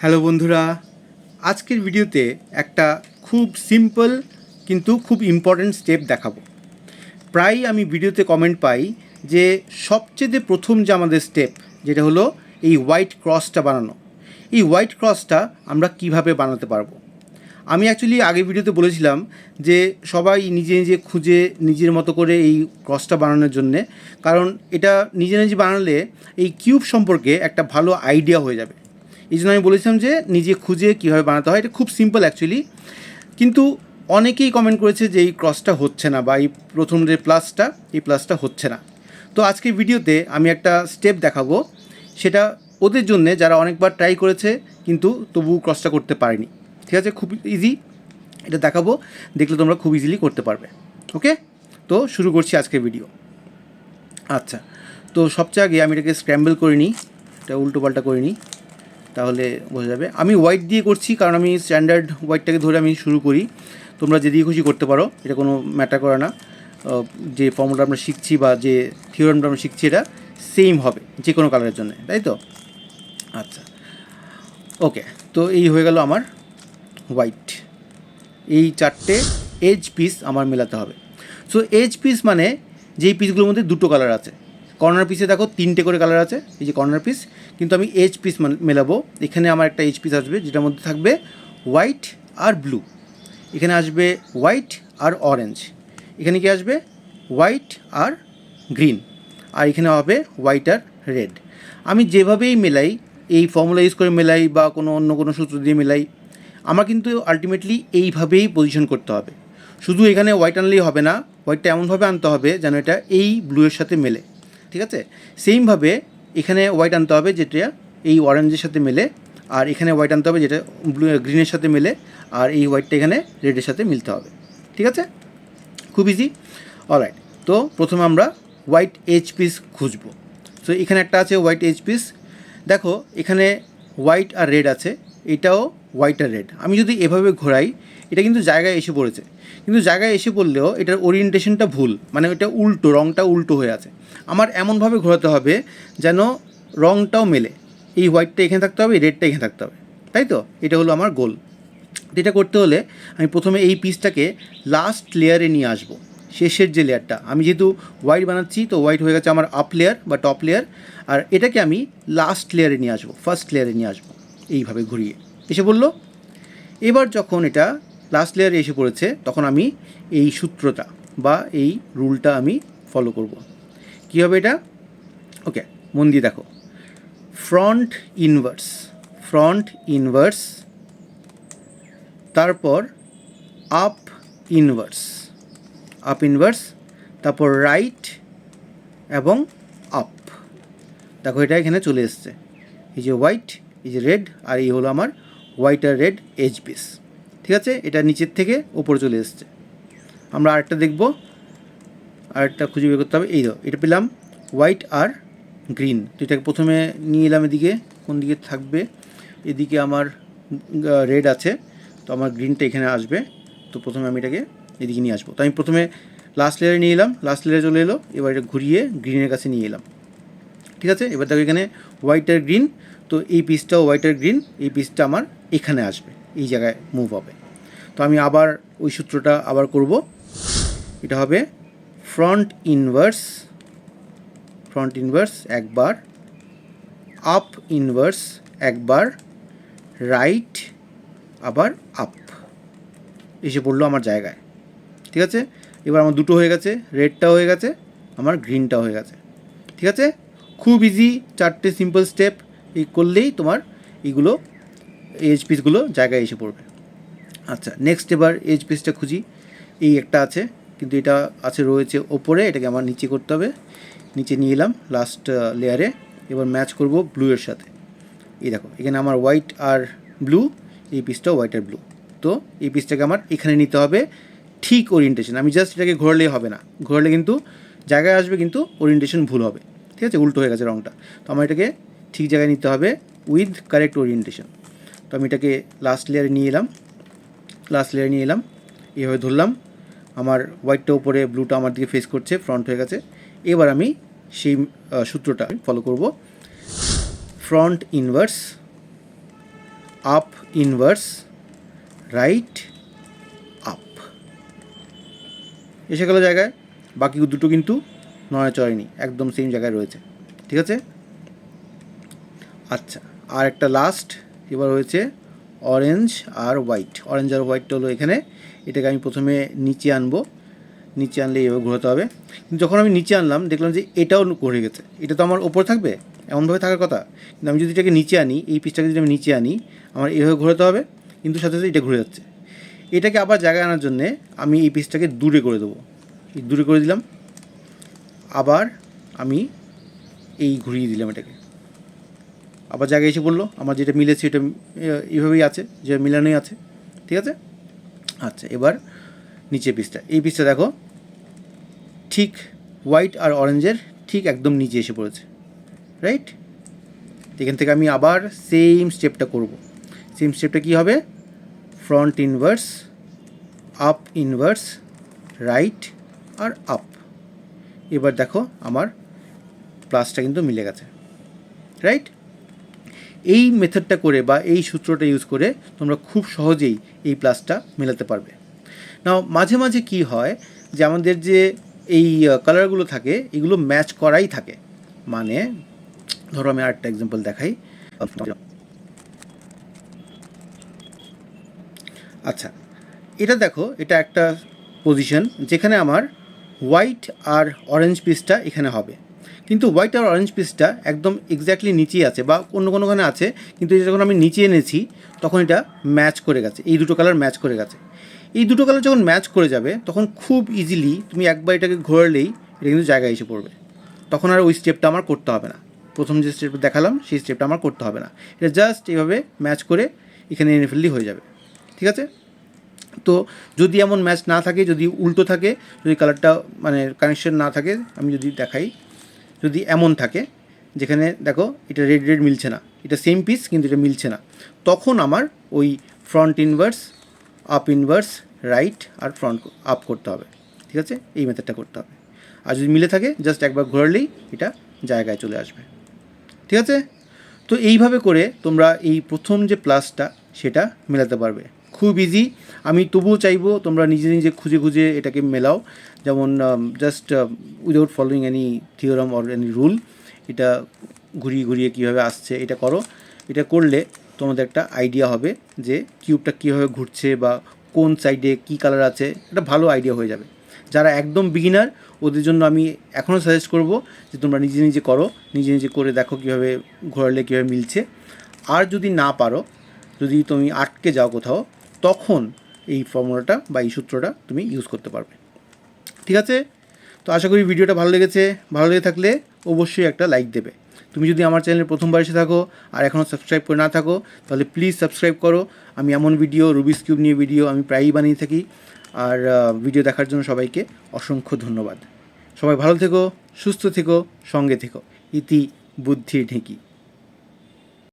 Hello বন্ধুরা, আজকের ভিডিওতে একটা খুব সিম্পল কিন্তু খুব ইম্পর্ট্যান্ট স্টেপ দেখাবো। প্রায় আমি ভিডিওতে কমেন্ট পাই যে সবচেয়ে প্রথম যে আমাদের স্টেপ যেটা হলো এই হোয়াইট ক্রসটা বানানো। এই হোয়াইট ক্রসটা আমরা কীভাবে বানাতে পারব? আমি অ্যাকচুয়ালি আগে ভিডিওতে বলেছিলাম যে সবাই নিজে নিজে খুঁজে নিজের মতো করে এই ক্রসটা বানানোর জন্যে, কারণ এটা নিজে নিজে বানালে এই কিউব সম্পর্কে একটা ভালো আইডিয়া হয়ে যাবে। এই জন্য আমি বলেছিলাম যে নিজে খুঁজে কীভাবে বানাতে হয়, এটা খুব সিম্পল অ্যাকচুয়ালি কিন্তু অনেকেই কমেন্ট করেছে যে এই ক্রসটা হচ্ছে না বা এই প্রথম যে প্লাসটা এই প্লাসটা হচ্ছে না। তো আজকের ভিডিওতে আমি একটা স্টেপ দেখাবো। সেটা ওদের জন্যে যারা অনেকবার ট্রাই করেছে, কিন্তু তবু ক্রসটা করতে পারেনি। ঠিক আছে? খুব ইজি এটা দেখাবো। দেখলে তোমরা খুব ইজিলি করতে পারবে। ওকে তো শুরু করছি আজকের ভিডিও আচ্ছা। তো সবচেয়ে আগে আমি এটাকে স্ক্র্যাম্বল করে নিই। এটা উল্টো পাল্টা করে নিই। তাহলে বোঝা যাবে। আমি হোয়াইট দিয়ে করছি কারণ আমি স্ট্যান্ডার্ড হোয়াইটটাকে ধরে আমি শুরু করি। তোমরা যেদিকে খুশি করতে পারো, এটা কোনো ম্যাটার করে না। যে ফর্মুলা আমরা শিখছি বা যে থিওরামটা আমরা শিখছি, এটা সেম হবে যে কোনো কালারের জন্য, তাই তো? আচ্ছা। ওকে তো এই হয়ে গেল আমার হোয়াইট এই চারটে এজ পিস আমার মেলাতে হবে। সো এজ পিস মানে যেই পিসগুলোর মধ্যে দুটো কালার আছে। কর্নার পিসে দেখো তিনটে করে কালার আছে, এই যে কর্নার পিস কিন্তু আমি এজ পিস মেলাবো। এখানে আমার একটা এজ পিস আসবে, যেটার মধ্যে থাকবে হোয়াইট আর ব্লু এখানে আসবে হোয়াইট আর অরেঞ্জ এখানে কি আসবে? হোয়াইট আর গ্রিন আর এখানে হবে হোয়াইট আর রেড আমি যেভাবেই মেলাই, এই ফর্মুলা ইউজ করে মেলাই বা কোনো অন্য কোনো সূত্র দিয়ে মেলাই, আমার কিন্তু আলটিমেটলি এইভাবেই পজিশন করতে হবে। শুধু এখানে হোয়াইট আনলেই হবে না হোয়াইটটা এমনভাবে আনতে হবে যেন এটা এই ব্লুয়ের সাথে মেলে। ঠিক আছে? সেমভাবে এখানে হোয়াইট আনতে হবে যেটা এই অরেঞ্জের সাথে মেলে, আর এখানে হোয়াইট আনতে হবে যেটা ব্লু গ্রিনের সাথে মেলে, আর এই হোয়াইটটা এখানে রেডের সাথে মিলতে হবে। ঠিক আছে? খুব ইজি অলরাইট তো প্রথমে আমরা হোয়াইট এইচ পিস খুঁজবো। সো এখানে একটা আছে হোয়াইট এইচ পিস দেখো, এখানে হোয়াইট আর রেড আছে, এটাও হোয়াইট আর রেড আমি যদি এভাবে ঘোরাই এটা কিন্তু জায়গায় এসে পড়েছে। কিন্তু জায়গায় এসে পড়লেও এটার ওরিয়েন্টেশনটা ভুল। মানে এটা উল্টো রঙটা উল্টো হয়ে আছে। আমার এমনভাবে ঘোরাতে হবে যেন রঙটাও মেলে। এই হোয়াইটটা এখানে থাকতে হবে রেডটা এখানে থাকতে হবে। তাই তো? এটা হলো আমার গোল এটা করতে হলে আমি প্রথমে এই পিসটাকে লাস্ট লেয়ারে নিয়ে আসব। শেষের যে লেয়ারটা আমি যেহেতু হোয়াইট বানাচ্ছি, তো হোয়াইট হয়ে গেছে আমার আপ লেয়ার বা টপ লেয়ার আর এটাকে আমি লাস্ট লেয়ারে নিয়ে আসব ফার্স্ট লেয়ারে নিয়ে আসব। এইভাবে ঘুরিয়ে। এসে বলল এবার যখন এটা লাস্ট লেয়ারে এসে পড়েছে, তখন আমি এই সূত্রটা বা এই রুলটা আমি ফলো করব। কী হবে এটা? ওকে মন দিয়ে দেখো। ফ্রন্ট ইনভার্স ফ্রন্ট ইনভার্স তারপর আপ ইনভার্স আপ ইনভার্স তারপর রাইট এবং আপ দেখো এটা এখানে চলে এসছে। এই যে হোয়াইট এই যে রেড আর এই হলো আমার হোয়াইট আর রেড এজ পিস ঠিক আছে? এটা নিচের থেকে ওপরে চলে এসছে। আমরা আরেকটা দেখব। আরেকটা খুঁজে বের করতে হবে। এই তো এটা পেলাম হোয়াইট আর গ্রিন। তো এটাকে প্রথমে নিয়ে এলাম এদিকে, কোন দিকে থাকবে? এদিকে আমার রেড আছে, তো আমার গ্রিনটা এখানে আসবে। তো প্রথমে আমি এটাকে এদিকে নিয়ে আসব। তো আমি প্রথমে লাস্ট লেয়ারে নিয়ে এলাম। লাস্ট লেয়ারে চলে এলো। এবার এটা ঘুরিয়ে গ্রিনের কাছে নিয়ে এলাম। ঠিক আছে? এবার দেখো এখানে হোয়াইট আর গ্রিন। তো এই পিসটাও হোয়াইট আর গ্রিন। এই পিসটা আমার এখানে আসবে। এই জায়গায় মুভ হবে। তো আমি আবার ওই সূত্রটা আবার করব। এটা হবে ফ্রন্ট ইনভার্স ফ্রন্ট ইনভার্স একবার আপ ইনভার্স একবার রাইট আবার আপ এসে পড়ল আমার জায়গায়। ঠিক আছে? এবার আমার দুটো হয়ে গেছে রেডটা হয়ে গেছে, আমার গ্রিনটা হয়ে গেছে। ঠিক আছে? খুব ইজি চারটে সিম্পল স্টেপ এই করলেই তোমার এইগুলো এজ পিসগুলো জায়গায় এসে পড়বে। আচ্ছা নেক্সট এবার এজ পিসটা খুঁজি। এই একটা আছে, কিন্তু এটা আছে, রয়েছে ওপরে, এটাকে আমার নিচে করতে হবে। নিচে নিয়ে এলাম লাস্ট লেয়ারে এবার ম্যাচ করব ব্লু এর সাথে। এই দেখো, এখানে আমার হোয়াইট আর ব্লু এই পিসটা হোয়াইট আর ব্লু তো এই পিসটাকে আমার এখানে নিতে হবে ঠিক ওরিয়েন্টেশন আমি জাস্ট এটাকে ঘোরালেই হবে না। ঘোরালে কিন্তু জায়গায় আসবে, কিন্তু ওরিয়েন্টেশন ভুল হবে। ঠিক আছে? উল্টো হয়ে গেছে রঙটা তো আমার এটাকে ঠিক জায়গায় নিতে হবে উইথ কারেক্ট ওরিয়েন্টেশন তো আমি এটাকে লাস্ট লেয়ারে নিয়ে এলাম। লাস্ট লেয়ারে নিয়ে এলাম। এইভাবে ধরলাম। আমার হোয়াইটটা উপরে ব্লুটা আমার দিকে ফেস করছে ফ্রন্ট হয়ে গেছে। এবার আমি সেই সূত্রটা ফলো করব। Front inverse up inverse right up এসে গেল জায়গায়। বাকি দুটো কিন্তু নড়াচড়েনি একদম সেম জায়গায় রয়েছে। ঠিক আছে? আচ্ছা আর একটা লাস্ট এবার হয়েছে অরেঞ্জ আর হোয়াইট অরেঞ্জ আর হোয়াইটটা হলো এখানে। এটাকে আমি প্রথমে নিচে আনব। নিচে আনলে এভাবে ঘোরাতে হবে। কিন্তু যখন আমি নিচে আনলাম, দেখলাম যে এটাও ঘুরে গেছে। এটা তো আমার ওপরে থাকবে? এমনভাবে থাকার কথা। কিন্তু আমি যদি এটাকে নিচে আনি, এই পিসটাকে যদি আমি নিচে আনি, আমার এভাবে ঘোরাতে হবে। কিন্তু সাথে সাথে এটা ঘুরে যাচ্ছে। এটাকে আবার জায়গায় আনার জন্যে আমি এই পিসটাকে দূরে করে দেবো। দূরে করে দিলাম। আবার আমি এই ঘুরিয়ে দিলাম এটাকে। আবার জায়গায় এসে বলল, আমার যেটা মিলেছে এটা এইভাবেই আছে, যে মিলানোই আছে। ঠিক আছে? আচ্ছা এবার নিচে পিসটা। এই পিসটা দেখো, ঠিক হোয়াইট আর অরেঞ্জের ঠিক একদম নিচে এসে পড়েছে রাইট এখান থেকে আমি আবার সেম স্টেপটা করব। সেম স্টেপটা কী হবে? Front inverse up inverse right আর আপ এবার দেখো, আমার প্লাসটা কিন্তু মিলে গেছে রাইট এই মেথডটা করে বা এই সূত্রটা ইউজ করে তোমরা খুব সহজেই এই প্লাসটা মেলাতে পারবে। না মাঝে মাঝে কি হয় যে আমাদের যে এই কালারগুলো থাকে, এগুলো ম্যাচ করাই থাকে। মানে ধরো আমি আরেকটা এক্সাম্পল দেখাই। আচ্ছা এটা দেখো, এটা একটা পজিশন যেখানে আমার হোয়াইট আর অরেঞ্জ পিসটা এখানে হবে। কিন্তু হোয়াইট আর অরেঞ্জ পিসটা একদম এক্স্যাক্টলি নিচেই আছে বা অন্য কোনোখানে আছে, কিন্তু এটা যখন আমি নিচে এনেছি, তখন এটা ম্যাচ করে গেছে, এই দুটো কালার ম্যাচ করে গেছে। এই দুটো কালার যখন ম্যাচ করে যাবে, তখন খুব ইজিলি তুমি একবার এটাকে ঘোরালেই এটা কিন্তু জায়গায় এসে পড়বে। তখন আর ওই স্টেপটা আমার করতে হবে না। প্রথম যে স্টেপ দেখালাম, সেই স্টেপটা আমার করতে হবে না। এটা জাস্ট এইভাবে ম্যাচ করে এখানে এনে ফেললেই হয়ে যাবে। ঠিক আছে? তো যদি এমন ম্যাচ না থাকে, যদি উল্টো থাকে, যদি কালারটা মানে কানেকশন না থাকে, আমি যদি দেখাই। যদি এমন থাকে, যেখানে দেখো এটা রেড রেড মিলছে না। এটা সেম পিস কিন্তু এটা মিলছে না। তখন আমার ওই front inverse up inverse right আর ফ্রন্ট আপ করতে হবে। ঠিক আছে? এই মেথডটা করতে হবে। আর যদি মিলে থাকে জাস্ট একবার ঘোরালেই এটা জায়গায় চলে আসবে। ঠিক আছে? তো এইভাবে করে তোমরা এই প্রথম যে প্লাসটা সেটা মেলাতে পারবে। খুব ইজি আমি তবুও চাইব তোমরা নিজে নিজে খুঁজে খুঁজে এটাকে মেলাও। যেমন just without following any theorem or any rule এটা ঘুরিয়ে ঘুরিয়ে কীভাবে আসছে এটা করো। এটা করলে তোমাদের একটা আইডিয়া হবে যে কিউবটা কীভাবে ঘুরছে বা কোন সাইডে কী কালার আছে, একটা ভালো আইডিয়া হয়ে যাবে। যারা একদম বিগিনার ওদের জন্য আমি এখনও সাজেস্ট করব যে তোমরা নিজে নিজে করো, নিজে নিজে করে দেখো কীভাবে ঘোরালে কীভাবে মিলছে। আর যদি না পারো, যদি তুমি আটকে যাও কোথাও তখন এই ফর্মুলাটা বা এই সূত্রটা তুমি ইউজ করতে পারবে। ঠিক আছে? তো আশা করি ভিডিওটা ভালো লেগেছে। ভালো লেগে থাকলে অবশ্যই একটা লাইক দেবে। তুমি যদি আমার চ্যানেলে প্রথমবার এসে থাকো আর এখনও সাবস্ক্রাইব করে না থাকো, তাহলে প্লিজ সাবস্ক্রাইব করো। আমি এমন ভিডিও রুবিস কিউব নিয়ে ভিডিও আমি প্রায়ই বানিয়ে থাকি। আর ভিডিও দেখার জন্য সবাইকে অসংখ্য ধন্যবাদ। সবাই ভালো থেকো, সুস্থ থেকো, সঙ্গে থেকো। ইতি বুদ্ধির ঢেঁকি।